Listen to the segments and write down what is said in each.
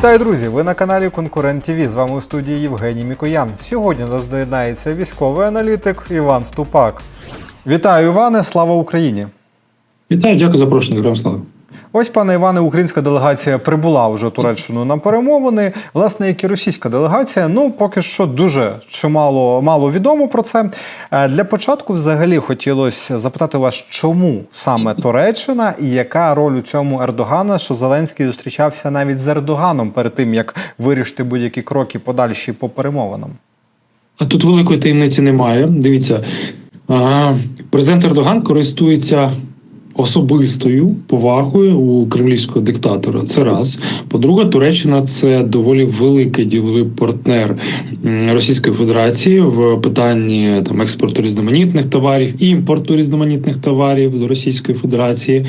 Вітаю, друзі! Ви на каналі Конкурент ТВ. З вами у студії Євгеній Мікоян. Сьогодні нас доєднається військовий аналітик Іван Ступак. Вітаю, Іване! Слава Україні! Вітаю, дякую за запрошення, героям слава. Ось, пане Іване, українська делегація прибула вже в Туреччину на перемовини. Власне, як і російська делегація, ну поки що дуже чимало мало відомо про це. Е, Для початку, взагалі, хотілося запитати вас, чому саме Туреччина і яка роль у цьому Ердогана, що Зеленський зустрічався навіть з Ердоганом перед тим, як вирішити будь-які кроки подальші по перемовинам. А тут великої таємниці немає. Дивіться, президент Ердоган користується особистою повагою у кремлівського диктатора. Це раз. По-друге, Туреччина це доволі великий діловий партнер Російської Федерації в питанні там експорту різноманітних товарів, імпорту різноманітних товарів до Російської Федерації.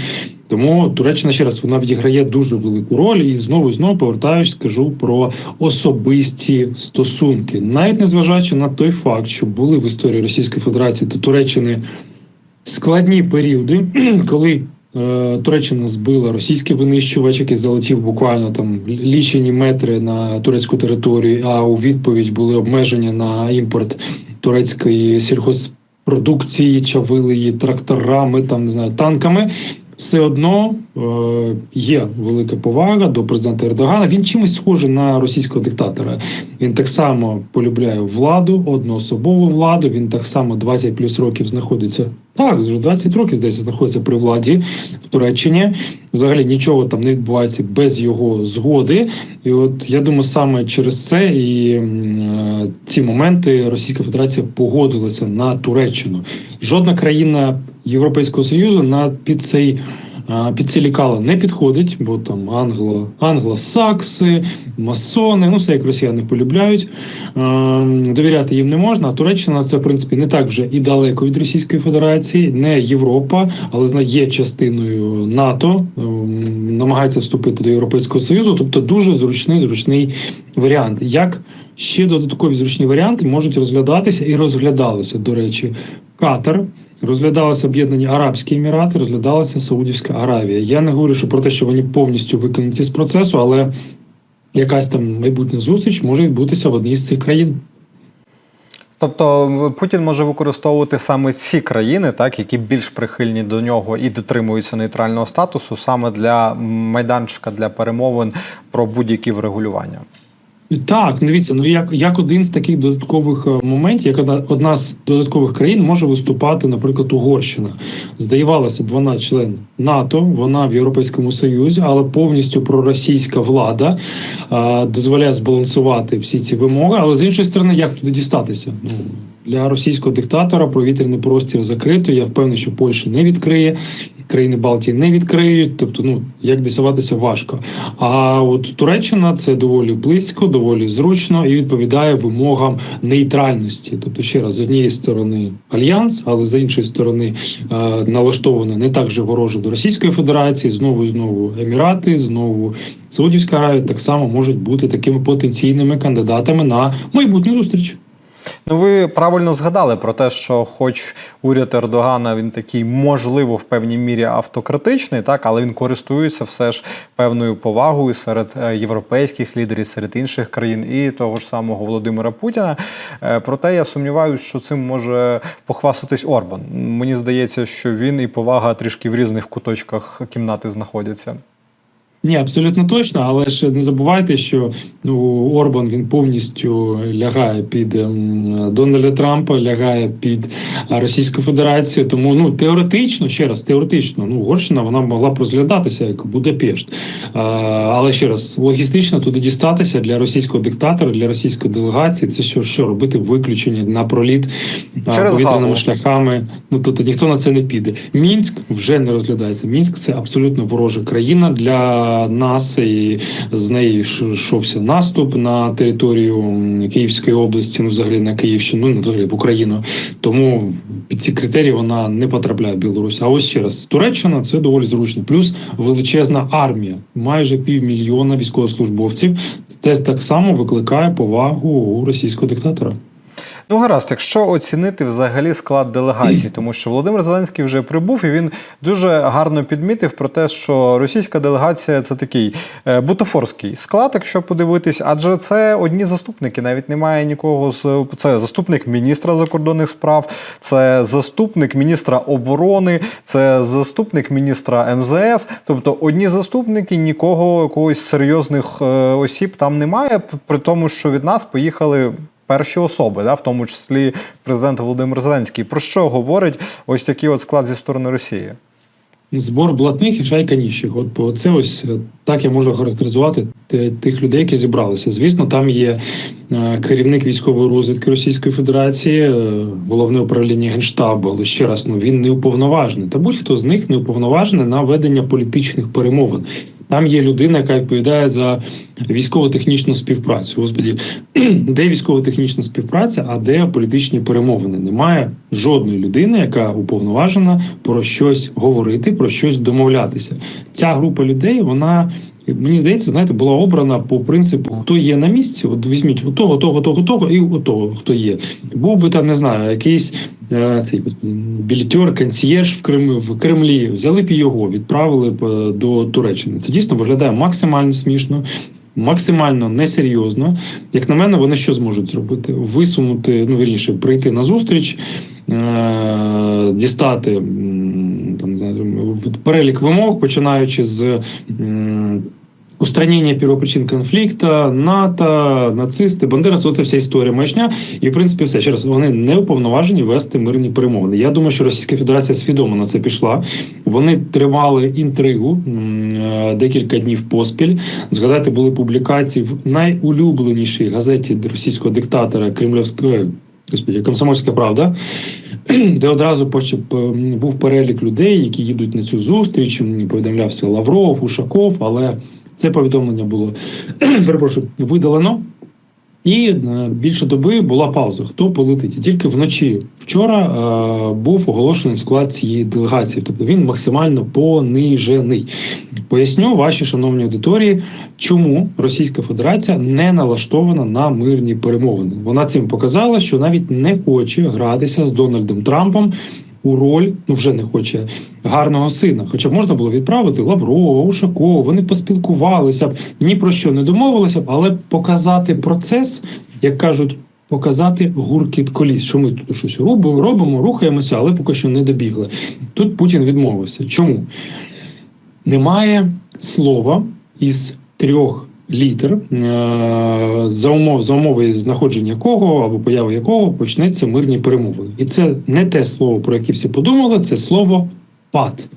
Тому Туреччина ще раз вона відіграє дуже велику роль, і знову і знову повертаюсь, скажу про особисті стосунки, навіть незважаючи на той факт, що були в історії Російської Федерації та Туреччини складні періоди, коли е, Туреччина збила російський винищувач, який залетів буквально там лічені метри на турецьку територію. А у відповідь були обмеження на імпорт турецької сільхозпродукції, чавили її тракторами, там не знаю, танками. Все одно є велика повага до президента Ердогана. Він чимось схожий на російського диктатора. Він так само полюбляє владу, одноособову владу. Він так само 20 плюс років знаходиться. Так, вже 20 років здається, знаходиться при владі в Туреччині. Взагалі нічого там не відбувається без його згоди. І от я думаю, саме через це і е, ці моменти Російська Федерація погодилася на Туреччину. Жодна країна Європейського союзу на під цей. Під ці лікала не підходить, бо там англо, англосакси, масони, ну все як росіяни полюбляють. Довіряти їм не можна. А Туреччина це в принципі не так вже і далеко від Російської Федерації, не Європа, але є частиною НАТО, ем, намагається вступити до Європейського Союзу. Тобто дуже зручний, зручний варіант. Як ще додаткові зручні варіанти можуть розглядатися і розглядалися, до речі, Катар. Розглядалися Об'єднані Арабські Емірати, розглядалася Саудівська Аравія. Я не говорю що про те, що вони повністю викинуті з процесу, але якась там майбутня зустріч може відбутися в одній з цих країн. Тобто Путін може використовувати саме ці країни, так які більш прихильні до нього і дотримуються нейтрального статусу, саме для майданчика для перемовин про будь-які врегулювання. Так, дивіться, ну як, як один з таких додаткових е, моментів, як одна, з додаткових країн може виступати, наприклад, Угорщина. Здавалося б, вона член НАТО, вона в Європейському Союзі, але повністю проросійська влада а, дозволяє збалансувати всі ці вимоги. Але з іншої сторони, як туди дістатися? Ну для російського диктатора повітряний простір закрито. Я впевнений, що Польща не відкриє, країни Балтії не відкриють. Тобто, ну як дісуватися важко. А от Туреччина це доволі близько, доволі зручно і відповідає вимогам нейтральності. Тобто, ще раз з однієї сторони альянс, але з іншої сторони е, налаштована не так же вороже до Російської Федерації. Знову і знову Емірати, знову Саудівська Аравія так само можуть бути такими потенційними кандидатами на майбутню зустріч. Ну, ви правильно згадали про те, що, хоч уряд Ердогана він такий, можливо, в певній мірі автократичний, так, але він користується все ж певною повагою серед е, європейських лідерів, серед інших країн і того ж самого Володимира Путіна. Е, Проте я сумніваюся, що цим може похвастатись Орбан. Мені здається, що він і повага трішки в різних куточках кімнати знаходяться. Ні, абсолютно точно, але ж не забувайте, що ну, Орбан він повністю лягає під ем, Дональда Трампа, лягає під Російську Федерацію. Тому ну теоретично, ще раз, теоретично, ну Угорщина вона могла б розглядатися як Будапешт. А, але ще раз, логістично туди дістатися для російського диктатора, для російської делегації. Це що, що робити виключення на проліт Через повітряними Гаву. шляхами. Ну тобто ніхто на це не піде. Мінськ вже не розглядається. Мінськ це абсолютно ворожа країна для нас, і з неї йшовся наступ на територію Київської області, ну взагалі на Київщину, ну взагалі в Україну. Тому під ці критерії вона не потрапляє в Білорусь. А ось ще раз Туреччина це доволі зручно. Плюс величезна армія, майже півмільйона військовослужбовців. Це так само викликає повагу у російського диктатора. Ну, гаразд, якщо оцінити взагалі склад делегації, тому що Володимир Зеленський вже прибув, і він дуже гарно підмітив про те, що російська делегація це такий е, бутафорський склад, якщо подивитись, адже це одні заступники, навіть немає нікого з це заступник міністра закордонних справ, це заступник міністра оборони, це заступник міністра МЗС. Тобто одні заступники, нікого якогось серйозних е, осіб там немає, при тому, що від нас поїхали. Перші особи, да, в тому числі президент Володимир Зеленський. Про що говорить ось такий от склад зі сторони Росії? Збор блатних і шайка ніщих. По- це ось е, так я можу характеризувати тих людей, які зібралися. Звісно, там є е, керівник військової розвідки Російської Федерації, е, головне управління генштабу. Але ще раз, ну він не уповноважений. Та будь-хто з них не уповноважений на ведення політичних перемовин. Там є людина, яка відповідає за військово-технічну співпрацю. Господі, де військово-технічна співпраця, а де політичні перемовини? Немає жодної людини, яка уповноважена про щось говорити, про щось домовлятися. Ця група людей, вона. Мені здається, знаєте, була обрана по принципу, хто є на місці. От візьміть того, того, того, того і того, хто є. Був би там, не знаю, якийсь е, цей білітер, консьєрж в Кремлі, в Кремлі. Взяли б його, відправили б е, до Туреччини. Це дійсно виглядає максимально смішно. Максимально несерйозно, як на мене, вони що зможуть зробити? Висунути, ну вірніше, прийти на зустріч, е- дістати м, там не знаю, перелік вимог, починаючи з устранення первопричин конфлікту, НАТО, нацисти, бандеровці, це вся історія маячня. І в принципі, все ще раз вони не уповноважені вести мирні перемовини. Я думаю, що Російська Федерація свідомо на це пішла. Вони тримали інтригу е, декілька днів поспіль. Згадайте, були публікації в найулюбленішій газеті російського диктатора Кремлівського. Господи, Комсомольська правда, де одразу був перелік людей, які їдуть на цю зустріч. Повідомлявся Лавров, Ушаков, але це повідомлення було перепрошую, видалено. І е, більше доби була пауза. Хто полетить? Тільки вночі вчора е, був оголошений склад цієї делегації. Тобто він максимально понижений. Поясню вашій шановній аудиторії, чому Російська Федерація не налаштована на мирні перемовини. Вона цим показала, що навіть не хоче гратися з Дональдом Трампом. У роль ну вже не хоче гарного сина. Хоча б можна було відправити Лаврова, Ушакова, вони поспілкувалися б, ні про що не домовилися б, але показати процес, як кажуть, показати гуркіт коліс, що ми тут щось робимо, робимо, рухаємося, але поки що не добігли. Тут Путін відмовився. Чому? Немає слова із трьох літер, е, за умов за умови знаходження якого або появи якого почнеться мирні перемовини. І це не те слово, про яке всі подумали, це слово пат.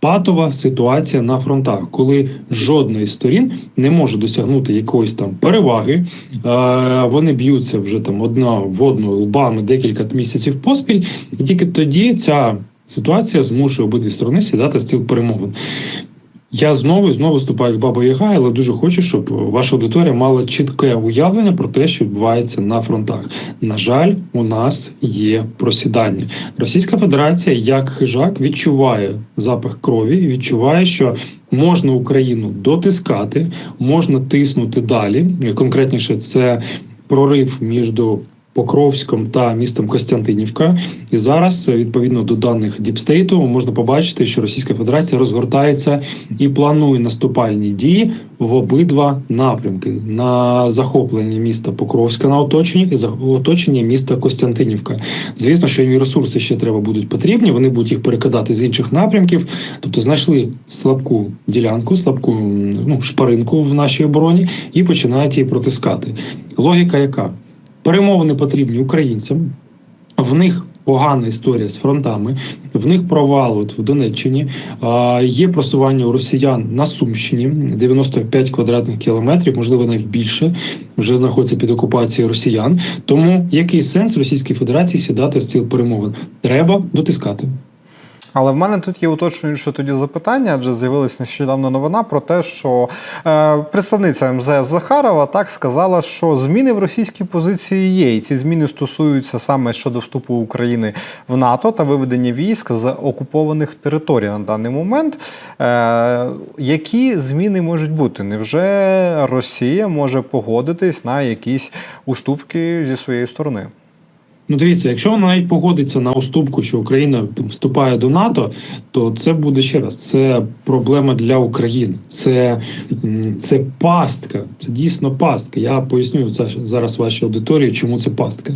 Патова ситуація на фронтах, коли жодна із сторін не може досягнути якоїсь там переваги. Е, вони б'ються вже там одна в одну лбами декілька місяців поспіль, і тільки тоді ця ситуація змушує обидві сторони сідати з стіл перемовин. Я знову і знову виступаю як баба Яга, але дуже хочу, щоб ваша аудиторія мала чітке уявлення про те, що відбувається на фронтах. На жаль, у нас є просідання. Російська Федерація, як хижак, відчуває запах крові, відчуває, що можна Україну дотискати, можна тиснути далі. Конкретніше, це прорив між Покровськом та містом Костянтинівка. І зараз, відповідно до даних Діпстейту, можна побачити, що Російська Федерація розгортається і планує наступальні дії в обидва напрямки на захоплення міста Покровська на оточенні і оточення міста Костянтинівка. Звісно, що їм ресурси ще треба будуть потрібні. Вони будуть їх перекидати з інших напрямків. Тобто знайшли слабку ділянку, слабку ну, шпаринку в нашій обороні і починають її протискати. Логіка яка? Перемовини потрібні українцям. В них погана історія з фронтами, в них провал от в Донеччині. Є просування у росіян на Сумщині 95 квадратних кілометрів, можливо, навіть більше, вже знаходиться під окупацією росіян. Тому який сенс Російській Федерації сідати з цих перемовин? Треба дотискати. Але в мене тут є уточнююче тоді запитання, адже з'явилася нещодавно новина про те, що е, представниця МЗС Захарова так сказала, що зміни в російській позиції є, і ці зміни стосуються саме щодо вступу України в НАТО та виведення військ з окупованих територій на даний момент. Е, які зміни можуть бути? Невже Росія може погодитись на якісь уступки зі своєї сторони? Ну, дивіться, якщо вона навіть погодиться на уступку, що Україна вступає до НАТО, то це буде ще раз. Це проблема для України. Це, це пастка. Це дійсно пастка. Я поясню за- зараз вашій аудиторії, чому це пастка.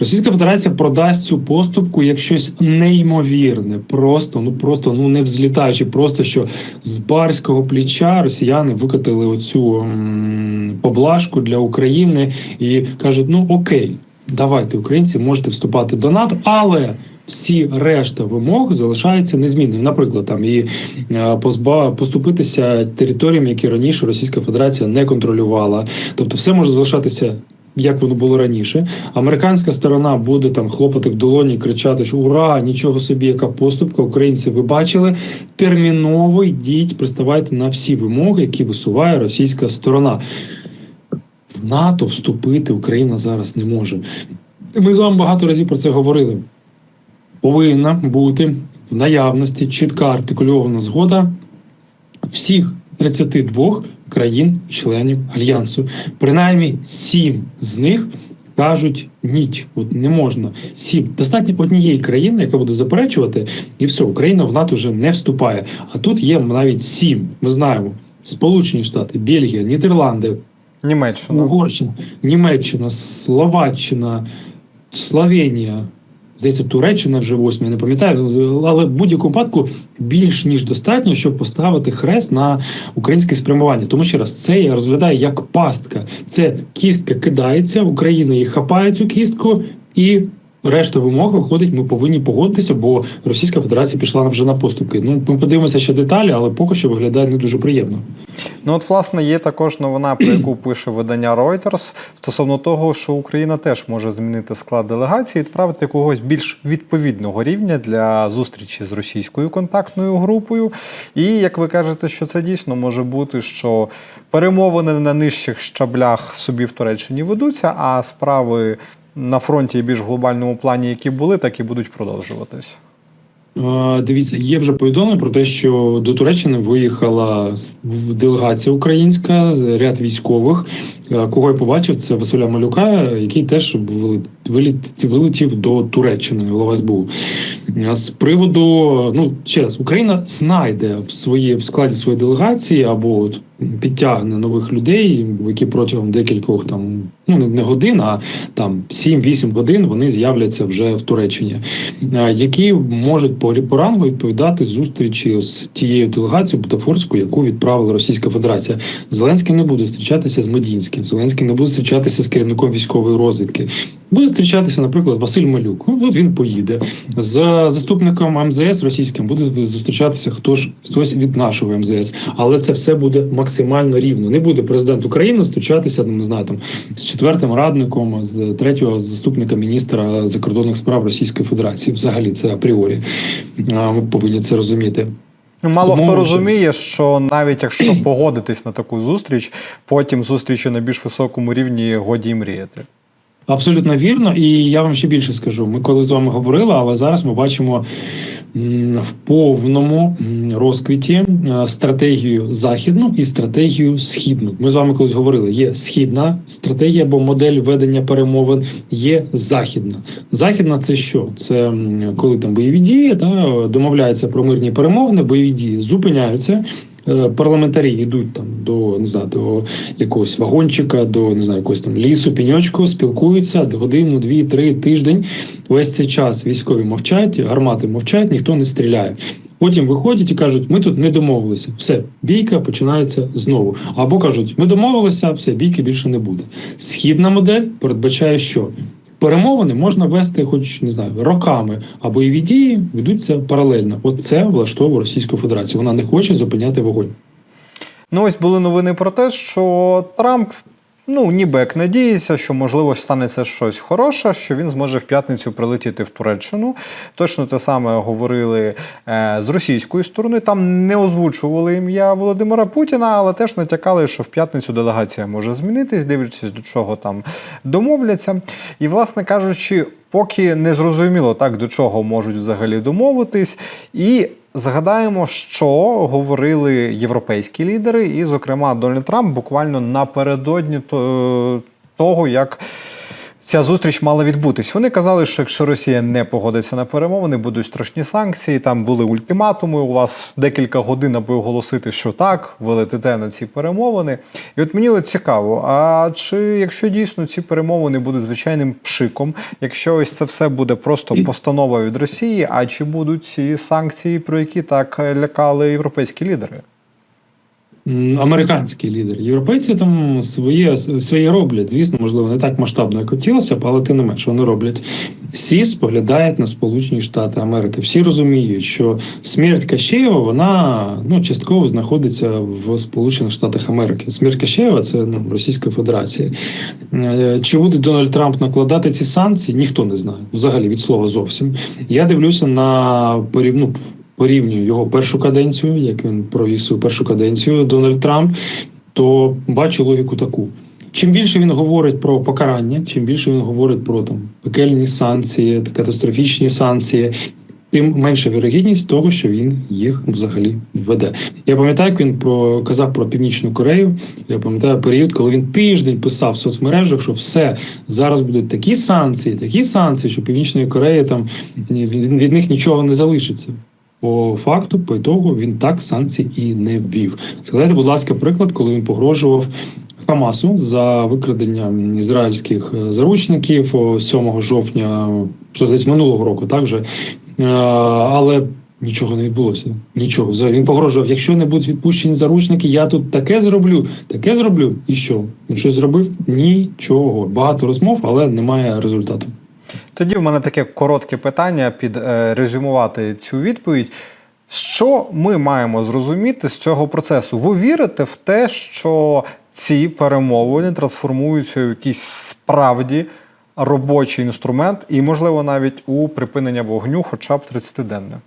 Російська Федерація продасть цю поступку як щось неймовірне, просто ну просто ну не взлітаючи, просто що з барського плеча росіяни викатили оцю м, поблажку для України і кажуть: ну окей, давайте, українці, можете вступати до НАТО, але. Всі решта вимог залишаються незмінними. Наприклад, там і е, позба поступитися територіям, які раніше Російська Федерація не контролювала. Тобто, все може залишатися. Як воно було раніше, американська сторона буде там хлопати в долоні, кричати, що ура, нічого собі, яка поступка. Українці, ви бачили, терміново йдіть, приставайте на всі вимоги, які висуває російська сторона. В НАТО вступити Україна зараз не може. Ми з вами багато разів про це говорили. Повинна бути в наявності чітка артикульована згода всіх 32 країн-членів альянсу. Принаймні сім з них кажуть ні, от не можна. Сім достатньо однієї країни, яка буде заперечувати, і все, Україна в НАТО вже не вступає. А тут є навіть сім. Ми знаємо: Сполучені Штати, Бельгія, Нідерланди, Німеччина. Угорщина, Німеччина, Словаччина, Словенія. Здається, Туреччина вже восьма, я не пам'ятаю, але в будь-якому випадку більш ніж достатньо, щоб поставити хрест на українське спрямування. Тому ще раз, це я розглядаю як пастка. Це кістка кидається, Україна її хапає цю кістку, і решта вимог виходить, ми повинні погодитися, бо Російська Федерація пішла вже на поступки. Ну, ми подивимося ще деталі, але поки що виглядає не дуже приємно. Ну, от, власне, є також новина, про яку пише видання Reuters, стосовно того, що Україна теж може змінити склад делегації, відправити когось більш відповідного рівня для зустрічі з російською контактною групою. І як ви кажете, що це дійсно може бути, що перемовини на нижчих щаблях собі в Туреччині ведуться, а справи на фронті і більш глобальному плані, які були, так і будуть продовжуватись. Е, Дивіться, є вже повідомлення про те, що до Туреччини виїхала делегація українська, ряд військових. Е, Кого я побачив, це Василя Малюка, який теж вилетів до Туреччини, голова СБУ. З приводу, ну ще раз, Україна знайде в свої в складі своєї делегації або підтягне нових людей, які протягом декількох там ну не- годин, а там 7-8 годин вони з'являться вже в Туреччині, які можуть по рангу відповідати зустрічі з тією делегацією бутафорською, яку відправила Російська Федерація. Зеленський не буде зустрічатися з Медінським, Зеленський не буде зустрічатися з керівником військової розвідки. Буде зустрічатися, наприклад, Василь Малюк. Ну, от він поїде з заступником МЗС російським. Буде зустрічатися хто ж хтось від нашого МЗС, але це все буде максимально рівно. Не буде президент України стучатися не знаю, там з четвертим радником, з третього заступника міністра закордонних справ Російської Федерації. Взагалі, це апріорі. Ми повинні це розуміти. Мало Мало хто Домовившись. розуміє, що навіть якщо погодитись на таку зустріч, потім зустрічі на більш високому рівні годі мріяти. Абсолютно вірно, і я вам ще більше скажу. Ми коли з вами говорили, але зараз ми бачимо в повному розквіті е, стратегію західну і стратегію східну. Ми з вами колись говорили: є східна стратегія або модель ведення перемовин, є західна. Західна це що? Це коли там бойові дії, та домовляються про мирні перемовини, бойові дії зупиняються. Е, Парламентарі йдуть там до не знаю, до якогось вагончика, до не знаю, якогось там лісу, піньочку, спілкуються годину, дві, три тиждень. Весь цей час військові мовчать, гармати мовчать, ніхто не стріляє. Потім виходять і кажуть, ми тут не домовилися. Все, бійка починається знову. Або кажуть, ми домовилися, все, бійки більше не буде. Східна модель передбачає, що перемовини можна вести, хоч не знаю, роками, а бойові дії ведуться паралельно. От це влаштовує Російську Федерацію. Вона не хоче зупиняти вогонь. Ну, ось були новини про те, що Трамп, ну, ніби як надіється, що можливо станеться щось хороше, що він зможе в п'ятницю прилетіти в Туреччину. Точно те саме говорили е, з російської сторони. Там не озвучували ім'я Володимира Путіна, але теж натякали, що в п'ятницю делегація може змінитись, дивлячись до чого там домовляться. І, власне кажучи, поки не зрозуміло так, до чого можуть взагалі домовитись. І Згадаємо, що говорили європейські лідери, і, зокрема, Дональд Трамп буквально напередодні того, як ця зустріч мала відбутись. Вони казали, що якщо Росія не погодиться на перемовини, будуть страшні санкції. Там були ультиматуми. У вас декілька годин, аби оголосити, що так, ви летите на ці перемовини. І от мені от цікаво, а чи якщо дійсно ці перемовини будуть звичайним пшиком, якщо ось це все буде просто постанова від Росії, а чи будуть ці санкції, про які так лякали європейські лідери? Американський лідер. Європейці там своє, своє роблять. Звісно, можливо, не так масштабно, як хотілося але тим не менш вони роблять. Всі споглядають на Сполучені Штати Америки. Всі розуміють, що смерть Кащеєва вона ну частково знаходиться в Сполучених Штатах Америки. Смерть Кащеєва це ну, Російська Федерація. Е, Чи буде Дональд Трамп накладати ці санкції? Ніхто не знає. Взагалі від слова зовсім. Я дивлюся на порів... порівнюю його першу каденцію, як він провів свою першу каденцію Дональд Трамп, то бачу логіку таку. Чим більше він говорить про покарання, чим більше він говорить про там пекельні санкції, катастрофічні санкції, тим менша вірогідність того, що він їх взагалі введе. Я пам'ятаю, як він про казав про північну Корею. Я пам'ятаю період, коли він тиждень писав в соцмережах, що все зараз будуть такі санкції, такі санкції, що північної Кореї там від, від них нічого не залишиться. По факту, по ітогу, він так санкцій і не ввів. Згадайте, будь ласка, приклад, коли він погрожував Хамасу за викрадення ізраїльських е, заручників 7 жовтня, що десь минулого року, так вже. Е, Але нічого не відбулося. Нічого. Він погрожував, якщо не будуть відпущені заручники, я тут таке зроблю, таке зроблю. І що? Він щось зробив? Нічого. Багато розмов, але немає результату. Тоді в мене таке коротке питання під е, резюмувати цю відповідь. Що ми маємо зрозуміти з цього процесу? Ви вірите в те, що ці перемовини трансформуються в якийсь справді робочий інструмент, і, можливо, навіть у припинення вогню, хоча б 30-денне?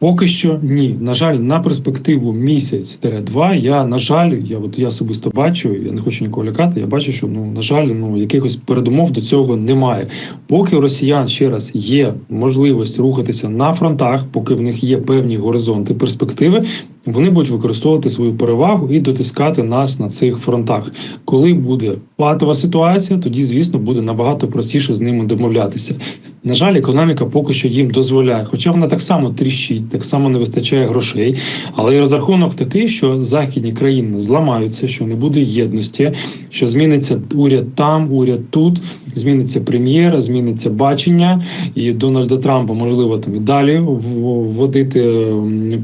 Поки що ні. На жаль, на перспективу місяць-два. Я на жаль, я от я особисто бачу, я не хочу нікого лякати. Я бачу, що ну на жаль, ну якихось передумов до цього немає. Поки у росіян ще раз є можливість рухатися на фронтах, поки в них є певні горизонти перспективи. Вони будуть використовувати свою перевагу і дотискати нас на цих фронтах. Коли буде патова ситуація, тоді звісно буде набагато простіше з ними домовлятися. На жаль, економіка поки що їм дозволяє, хоча вона так само тріщить, так само не вистачає грошей. Але розрахунок такий, що західні країни зламаються, що не буде єдності, що зміниться уряд там, уряд тут, зміниться прем'єр, зміниться бачення, і Дональда Трампа можливо там і далі вводити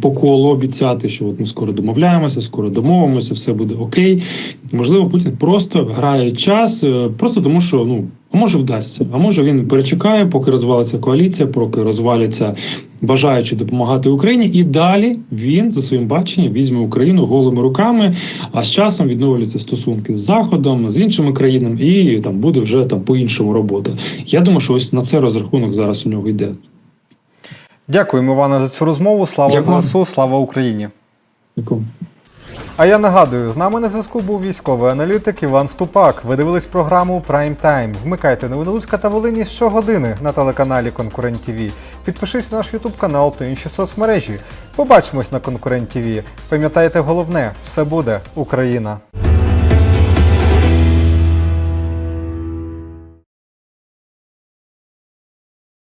по колу, обіцяти, що от ми скоро домовляємося, скоро домовимося, все буде окей. Можливо, Путін просто грає час, е, просто тому що ну. А може вдасться, а може він перечекає, поки розвалиться коаліція, поки розваляться бажаючи допомагати Україні, і далі він за своїм баченням візьме Україну голими руками. А з часом відновлюються стосунки з Заходом, з іншими країнами, і там буде вже там по-іншому робота. Я думаю, що ось на це розрахунок зараз у нього йде. Дякуємо, Іване, за цю розмову. Слава. ЗСУ, слава Україні! Дякую. А я нагадую, з нами на зв'язку був військовий аналітик Іван Ступак. Ви дивились програму Prime Time. Вмикайте новини Луцька та Волині щогодини на телеканалі Конкурент ТВ. Підпишись на наш Ютуб канал та інші соцмережі. Побачимось на Конкурент ТВ. Пам'ятайте головне, все буде Україна.